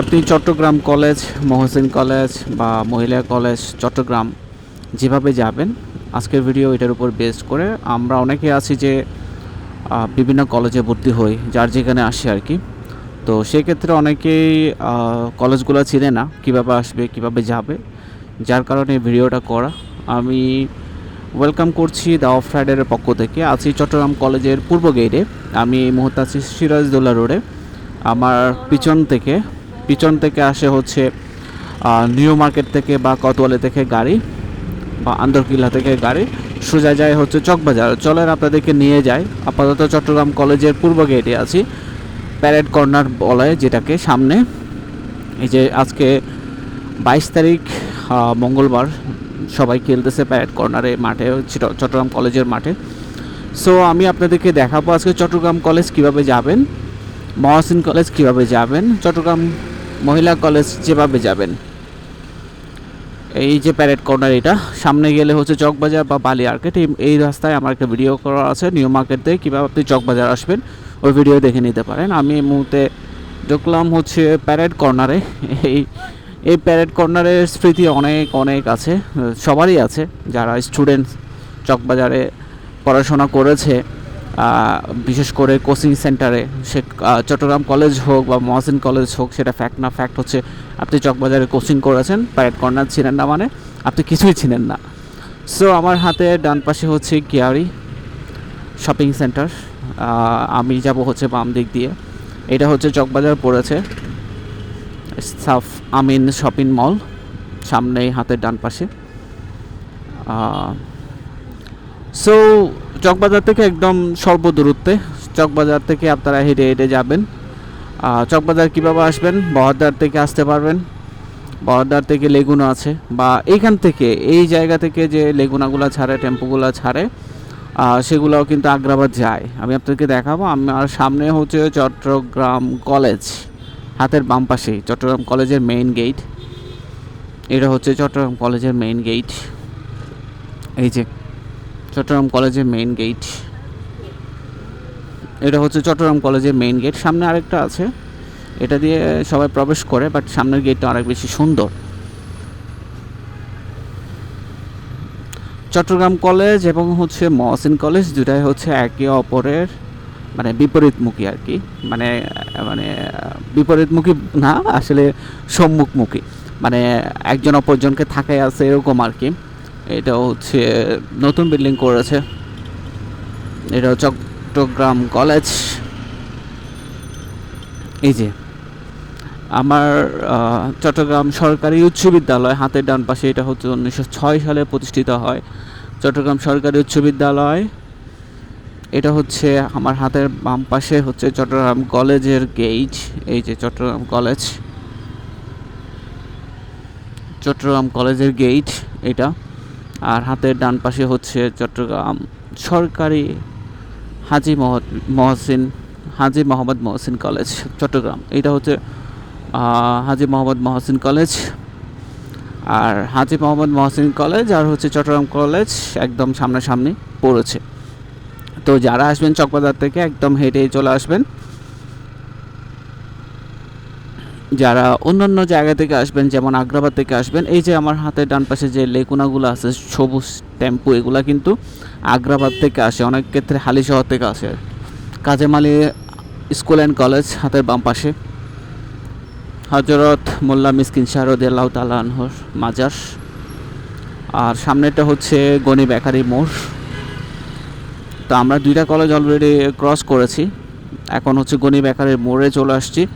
আপনি Chittagong college, Mohsin college বা মহিলা কলেজ, চট্টগ্রাম যেভাবে যাবেন, আজকের ভিডিও এটার উপর বেস্ড করে আমরা অনেকে আছি যে বিভিন্ন কলেজে ভর্তি হই, যার যেখানে আসে আর কি। তো সেক্ষেত্রে অনেকেই কলেজগুলো চিনে না, কীভাবে আসবে, কীভাবে যাবে। যার কারণে ভিডিওটা করা। আমি ওয়েলকাম করছি দ্য অফ রাইডারের পক্ষ থেকে। আছি চট্টগ্রাম কলেজের পূর্ব গেটে আমি এই মুহূর্তে আছি সিরাজদৌল্লা রোডে আমার পিছন থেকে পিছন থেকে আসে হচ্ছে নিউ মার্কেট থেকে বা কতোয়ালি থেকে গাড়ি বা আন্দরকিল্লা থেকে গাড়ি। সোজা যায় হচ্ছে চকবাজার। চলেন আপনাদেরকে নিয়ে যাই। আপাতত চট্টগ্রাম কলেজের পূর্ব গেটে আছি। প্যারেড কর্নার বলে যেটাকে সামনে। এই যে আজকে বাইশ তারিখ মঙ্গলবার সবাই খেলতেছে প্যারেড কর্নারে মাঠে চিট- চট্টগ্রাম কলেজের মাঠে। সো আমি আপনাদেরকে দেখাবো আজকে চট্টগ্রাম কলেজ কীভাবে যাবেন। মহাসিন কলেজ কীভাবে যাবেন? চট্টগ্রাম মহিলা কলেজ যেভাবে যাবেন। এই যে প্যারেড কর্নার এটা, সামনে গেলে হচ্ছে চকবাজার বা বালি মার্কেট এই রাস্তায় আমার একটা ভিডিও করা আছে নিউ মার্কেট থেকে কীভাবে আপনি চকবাজার আসবেন, ওই ভিডিও দেখে নিতে পারেন। আমি এই মুহূর্তে ঢুকলাম হচ্ছে প্যারেড কর্নারে এই এই প্যারেড কর্নারের স্মৃতি অনেক অনেক আছে, সবারই আছে। যারা স্টুডেন্ট চকবাজারে পড়াশোনা করেছে বিশেষ করে কোচিং সেন্টারে, সে চট্টগ্রাম কলেজ হোক বা মহাসিন কলেজ হোক, সেটা ফ্যাক্ট না ফ্যাক্ট হচ্ছে আপনি চকবাজারে কোচিং করেছেন, প্যারেড কর্নার ছিলেন না মানে আপনি কিছুই ছিলেন না। সো আমার হাতে ডান পাশে হচ্ছে কিয়ারি শপিং সেন্টার আমি যাব হচ্ছে বাম দিক দিয়ে। এটা হচ্ছে চকবাজার পড়েছে, সাফ আমিন শপিং মল সামনেই হাতের ডান পাশে। সো চকবাজার থেকে একদম স্বল্প দূরত্বে চকবাজার থেকে আপনারা হেঁটে হেঁটে যাবেন। চকবাজার কীভাবে আসবেন? বহরদার থেকে আসতে পারবেন। বহরদার থেকে লেগুনা আছে বা এইখান থেকে, এই জায়গা থেকে যে লেগুনাগুলো ছাড়ে, টেম্পোগুলো ছাড়ে সেগুলোও কিন্তু আগ্রাবাদ যায়। আমি আপনাদেরকে দেখাবো, আমার সামনে হচ্ছে চট্টগ্রাম কলেজ, হাতের বাম পাশেই, চট্টগ্রাম কলেজের মেইন গেট এটা হচ্ছে চট্টগ্রাম কলেজের মেইন গেট এই যে চট্টগ্রাম কলেজের মেইন গেট এটা হচ্ছে চট্টগ্রাম কলেজের মেইন গেট সামনে আরেকটা আছে। এটা দিয়ে সবাই প্রবেশ করে বাট সামনের গেটটা অনেক বেশি সুন্দর। চট্টগ্রাম কলেজ এবং হচ্ছে মহসিন কলেজ দুটাই হচ্ছে একে অপরের মানে বিপরীতমুখী আর কি। মানে মানে বিপরীতমুখী না, আসলে সম্মুখমুখী। মানে একজন অপরজনকে থাকায় আছে এরকম আর কি। এটা হচ্ছে নতুন বিল্ডিং করেছে। এটা চট্টগ্রাম কলেজ এই যে, আমার চট্টগ্রাম সরকারি উচ্চ বিদ্যালয় হাতের ডান পাশে, এটা হচ্ছে উনিশশো ছয় সালে প্রতিষ্ঠিত হয়। চট্টগ্রাম সরকারি উচ্চ বিদ্যালয়, এটা হচ্ছে আমার হাতের বাম পাশে হচ্ছে চট্টগ্রাম কলেজের গেট এই যে চট্টগ্রাম কলেজ চট্টগ্রাম কলেজের গেইট এটা। আর হাতের ডান পাশে হচ্ছে চট্টগ্রাম সরকারি হাজি মহসিন, হাজি মোহাম্মদ মহসিন কলেজ, চট্টগ্রাম। এটা হচ্ছে হাজি মোহাম্মদ মহসিন কলেজ। আর হাজি মোহাম্মদ মহসিন কলেজ আর হচ্ছে চট্টগ্রাম কলেজ একদম সামনাসামনি পড়েছে। তো যারা আসবেন চকবাজার থেকে একদম হেঁটে চলে আসবেন। যারা অন্যান্য জায়গা থেকে আসবেন, যেমন আগ্রাবাদ থেকে আসবেন, এই যে আমার হাতের ডান পাশে যে লেকুনাগুলো আছে, সবুজ টেম্পু, এগুলা কিন্তু আগ্রাবাদ থেকে আসে, অনেক ক্ষেত্রে হালি শহর থেকে আসে। কাজে কাজেমালি স্কুল অ্যান্ড কলেজ হাতের বাম পাশে। হজরত মোল্লা মিসকিন শাহরদ আল্লাহ তালাহর মাজার। আর সামনেটা হচ্ছে গনি বেকারি মোড়। তো আমরা দুইটা কলেজ অলরেডি ক্রস করেছি। এখন হচ্ছে গনি বেকারের মোড়ে চলে আসছি।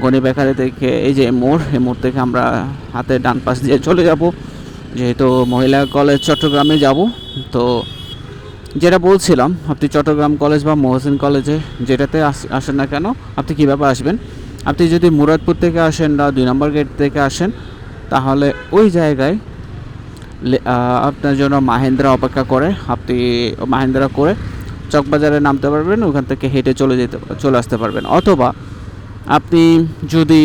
গনি বেকারি থেকে এই যে মোড়, এই মোড় থেকে আমরা হাতে ডান পাশ দিয়ে চলে যাব। যেহেতু মহিলা কলেজ চট্টগ্রামে যাব, তো যেটা বলছিলাম, আপনি চট্টগ্রাম কলেজ বা মহসিন কলেজে যেটাতে আস- আসেন না কেন, আপনি কীভাবে আসবেন? আপনি যদি মুরাদপুর থেকে আসেন বা দুই নম্বর গেট থেকে আসেন, তাহলে ওই জায়গায় আপনার জন্য মাহেন্দ্রা অপেক্ষা করে, আপনি মাহেন্দ্রা করে চকবাজারে নামতে পারবেন, ওখান থেকে হেঁটে চলে যেতে, চলে আসতে পারবেন। অথবা আপনি যদি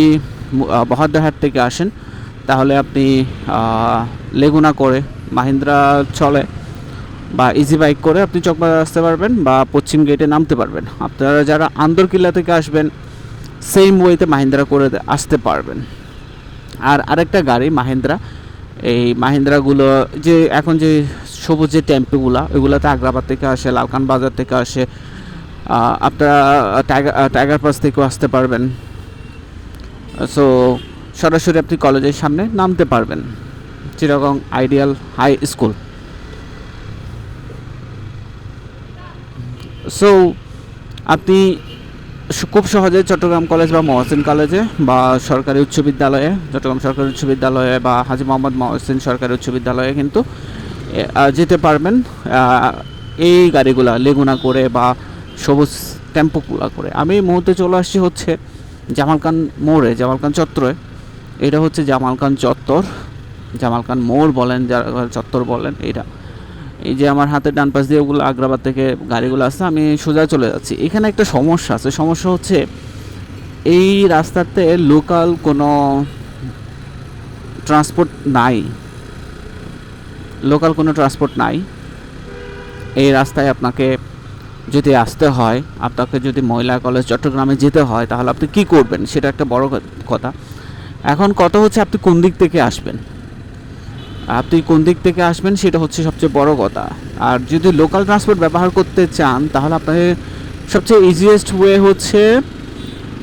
বহদ্দারহাট থেকে আসেন, তাহলে আপনি লেগুনা করে মাহিন্দ্রা চলে বা ইজি বাইক করে আপনি চকবাজার আসতে পারবেন বা পশ্চিম গেটে নামতে পারবেন। আপনারা যারা আন্দরকিল্লা থেকে আসবেন সেম ওয়েতে মাহিন্দ্রা করে আসতে পারবেন। আর আরেকটা গাড়ি মাহিন্দ্রা, এই মাহিন্দ্রাগুলো যে, এখন যে সবুজ যে টেম্পোগুলো ওইগুলোতে আগ্রাবাদ থেকে আসে, লালকান বাজার থেকে আসে আপনারা টাইগার টাইগার পাস থেকেও আসতে পারবেন। সো সরাসরি আপনি কলেজের সামনে নামতে পারবেন। Chittagong ideal high school. So আপনি খুব সহজে চট্টগ্রাম কলেজ বা মহসিন কলেজে বা সরকারি উচ্চ বিদ্যালয়ে, চট্টগ্রাম সরকারি উচ্চ বিদ্যালয়ে বা হাজি মোহাম্মদ মহসিন সরকারি উচ্চ বিদ্যালয়ে কিন্তু যেতে পারবেন। এই গাড়িগুলা লেগুনা করে বা সবুজ টেম্পোগুলা করে। আমি এই মুহূর্তে চলে আসছি হচ্ছে জামালকান মোড়ে জামালকান চত্বরে। এটা হচ্ছে জামালকান চত্বর। জামালকান মোড় বলেন চত্বর বলেন, এটা। এই যে আমার হাতের ডান পাশ দিয়ে ওগুলো আগ্রাবাদ থেকে গাড়িগুলো আসছে, আমি সোজা চলে যাচ্ছি। এখানে একটা সমস্যা আছে। সমস্যা হচ্ছে এই রাস্তাতে লোকাল কোনো ট্রান্সপোর্ট নাই। লোকাল কোনো ট্রান্সপোর্ট নাই। এই রাস্তায় আপনাকে যদি আসতে হয়, আপনাকে যদি মহিলা কলেজ চট্টগ্রামে যেতে হয়, তাহলে আপনি কি করবেন? সেটা একটা বড় কথা। এখন কত হচ্ছে আপনি কোন দিক থেকে আসবেন? আপনি কোন দিক থেকে আসবেন সেটা হচ্ছে সবচেয়ে বড় কথা। আর যদি লোকাল ট্রান্সপোর্ট ব্যবহার করতে চান, তাহলে আপনাকে সবচেয়ে ইজিয়েস্ট ওয়ে হচ্ছে,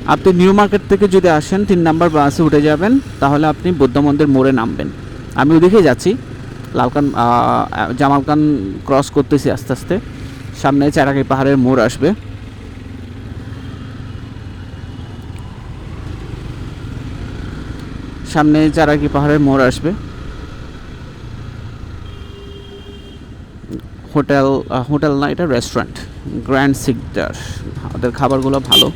আপনি নিউ মার্কেট থেকে যদি আসেন, তিন নাম্বার বাসে উঠে যাবেন, তাহলে আপনি বৌদ্ধ মন্দির মোড়ে নামবেন। আমি ওদিকে যাচ্ছি, লালকান জামালকান ক্রস করতেছি আস্তে আস্তে। সামনে চারাকি পাহাড়ের মোড় আসবে। সামনে চারাকি পাহাড়ের মোড় আসবে। হোটেল হোটেল না, এটা রেস্টুরেন্ট গ্র্যান্ড সিকদার ওদের খাবারগুলো ভালো।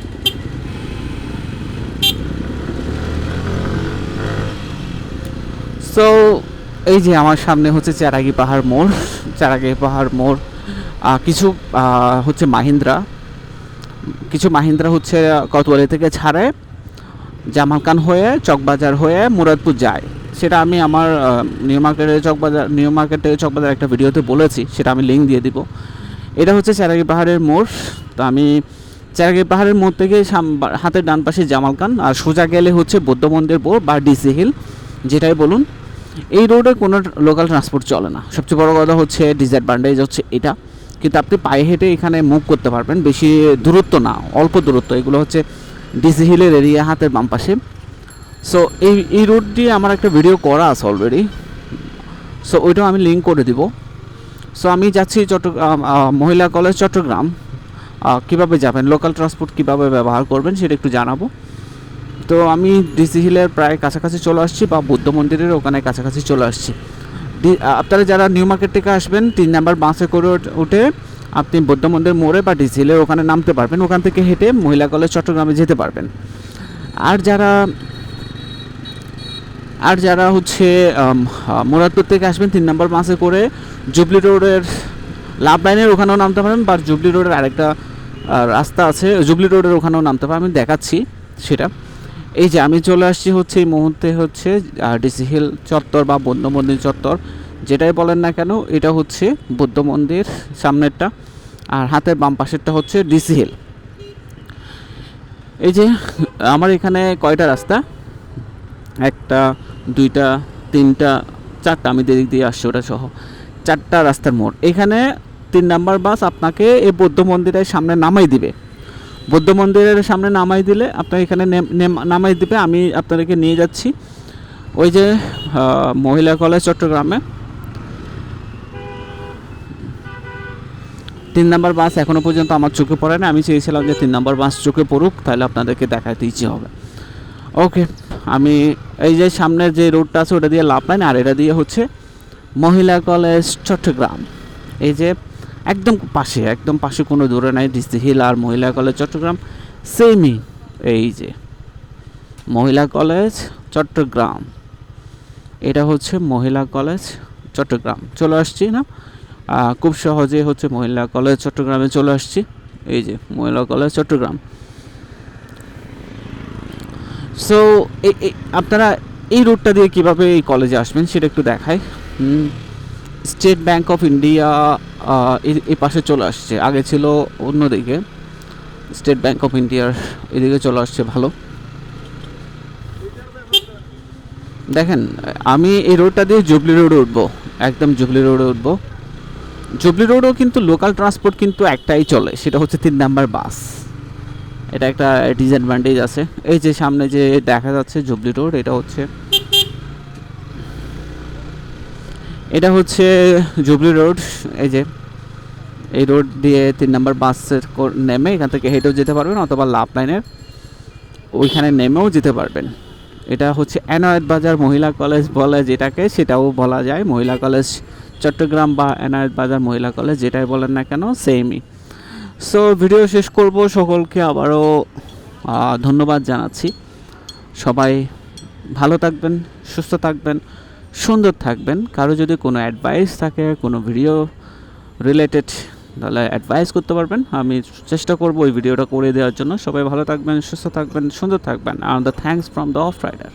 সো এই যে আমার সামনে হচ্ছে চারাগি পাহাড় মোড় চারাগি পাহাড় মোড়। কিছু হচ্ছে মাহিন্দ্রা। কিছু মাহিন্দ্রা হচ্ছে কতোয়ালি থেকে ছাড়ে জামালকান হয়ে, চকবাজার হয়ে মুরাদপুর যায়। সেটা আমি আমার নিউ মার্কেটের চকবাজার নিউ মার্কেটে চকবাজার একটা ভিডিওতে বলেছি, সেটা আমি লিঙ্ক দিয়ে দিব। এটা হচ্ছে চেরাগি পাহাড়ের মোড়। তো আমি চারাগি পাহাড়ের মোড় থেকে হাতের ডান পাশে জামালকান আর সোজা গেলে হচ্ছে বৌদ্ধ মন্দির বোর বা ডিসি হিল যেটাই বলুন। এই রোডে কোনো লোকাল ট্রান্সপোর্ট চলে না। সবচেয়ে বড় কথা হচ্ছে ডিসঅ্যাডভান্টেজ হচ্ছে এটা। কিন্তু আপনি পায়ে হেঁটে এখানে মুভ করতে পারবেন, বেশি দূরত্ব না, অল্প দূরত্ব। এগুলো হচ্ছে ডিসি হিলের এরিয়া হাতের বাম পাশে। সো এই এই রোড দিয়ে আমার একটা ভিডিও করা আছে অলরেডি সো ওইটাও আমি লিঙ্ক করে দিব। সো আমি যাচ্ছি চট্টগ্রাম মহিলা কলেজ চট্টগ্রাম। কীভাবে যাবেন লোকাল ট্রান্সপোর্ট কীভাবে ব্যবহার করবেন সেটা একটু জানাব। তো আমি ডিসি হিলের প্রায় কাছাকাছি চলে আসছি বা বুদ্ধ মন্দিরের ওখানে কাছাকাছি চলে আসছি। আপনারা যারা নিউ মার্কেট থেকে আসবেন, তিন নাম্বার বাসে করে উঠে আপনি বৌদ্ধ মন্দির মোড়ে বা ডিসি হিলের ওখানে নামতে পারবেন। ওখান থেকে হেঁটে মহিলা কলেজ, চট্টগ্রামে যেতে পারবেন। আর যারা আর যারা হচ্ছে মুরাদপুর থেকে আসবেন, তিন নম্বর বাসে করে জুবলি রোডের লাভ লাইনের ওখানেও নামতে পারেন বা জুবলি রোডের আরেকটা রাস্তা আছে, জুবলি রোডের ওখানেও নামতে পারেন আমি দেখাচ্ছি সেটা। এই যে আমি চলে আসছি হচ্ছে এই মুহূর্তে হচ্ছে ডিসি হিল চত্বর বা বৌদ্ধ মন্দির চত্বর। যেটাই বলেন না কেন, এটা হচ্ছে বৌদ্ধ মন্দির সামনেরটা, আর হাতের বাম পাশেরটা হচ্ছে ডিসি হিল। এই যে আমার এখানে কয়টা রাস্তা? একটা, দুইটা, তিনটা, চারটা, আমি দিক দিয়ে আসছি ওটা সহ। চারটা রাস্তার মোড়। এখানে তিন নাম্বার বাস আপনাকে এই বৌদ্ধ মন্দিরের সামনে নামাই দিবে। বৌদ্ধ মন্দিরের সামনে নামাই দিলে আপনার এখানে নেম- নেম- নামাই দিবে, আমি আপনাদেরকে নিয়ে যাচ্ছি। ওই যে মহিলা কলেজ, চট্টগ্রামে। তিন নাম্বার বাস এখনও পর্যন্ত আমার চোখে পড়ে না। আমি চেয়েছিলাম যে তিন নাম্বার বাস চোখে পড়ুক, তাহলে আপনাদেরকে দেখাতে ইচ্ছে হবে। ওকে, আমি এই যে সামনের যে রোডটা আছে, ওটা দিয়ে লাভ লাইন আর এটা দিয়ে হচ্ছে মহিলা কলেজ, চট্টগ্রাম। এই যে একদম পাশে একদম পাশে কোনো দূরে নাই ডিসি হিল আর মহিলা কলেজ চট্টগ্রাম সেমই এই যে, মহিলা কলেজ চট্টগ্রাম। এটা হচ্ছে মহিলা কলেজ চট্টগ্রাম। চলে আসছি না? খুব সহজে হচ্ছে মহিলা কলেজ চট্টগ্রামে চলে আসছি। এই যে, মহিলা কলেজ চট্টগ্রাম। সো আপনারা এই রুটটা দিয়ে কীভাবে এই কলেজে আসবেন সেটা একটু দেখাই। স্টেট ব্যাংক অফ ইন্ডিয়া এই পাশে চলে আসছে। আগে ছিল অন্যদিকে। স্টেট ব্যাংক অফ ইন্ডিয়ার এদিকে চলে আসছে ভালো। দেখেন, আমি এই রোডটা দিয়ে জুবলি রোডে উঠবো। একদম জুবলি রোডে উঠবো। জুবলি রোডেও কিন্তু লোকাল ট্রান্সপোর্ট কিন্তু একটাই চলে, সেটা হচ্ছে তিন নাম্বার বাস। এটা একটা ডিসঅ্যাডভান্টেজ আছে। এই যে সামনে যে দেখা যাচ্ছে জুবলি রোড, এটা হচ্ছে এটা হচ্ছে জুবলি রোড, এই যে, এই রোড দিয়ে তিন নাম্বার বাসের নেমে এখান থেকে হেঁটেও যেতে পারবেন অথবা লাভ লাইনের ওইখানে নেমেও যেতে পারবেন। এটা হচ্ছে এনায়েত বাজার মহিলা কলেজ বলে যেটাকে, সেটাও বলা যায়। মহিলা কলেজ চট্টগ্রাম বা এনায়েত বাজার মহিলা কলেজ যেটাই বলেন না কেন সেমই সো ভিডিও শেষ করব। সকলকে আবারও ধন্যবাদ জানাচ্ছি। সবাই ভালো থাকবেন, সুস্থ থাকবেন। সুন্দর থাকবেন। কারও যদি কোনো অ্যাডভাইস থাকে, কোনো ভিডিও রিলেটেড তাহলে অ্যাডভাইস করতে পারবেন। আমি চেষ্টা করব ওই ভিডিওটা করে দেওয়ার জন্য। সবাই ভালো থাকবেন, সুস্থ থাকবেন, সুন্দর থাকবেন। আর the thanks from the of rider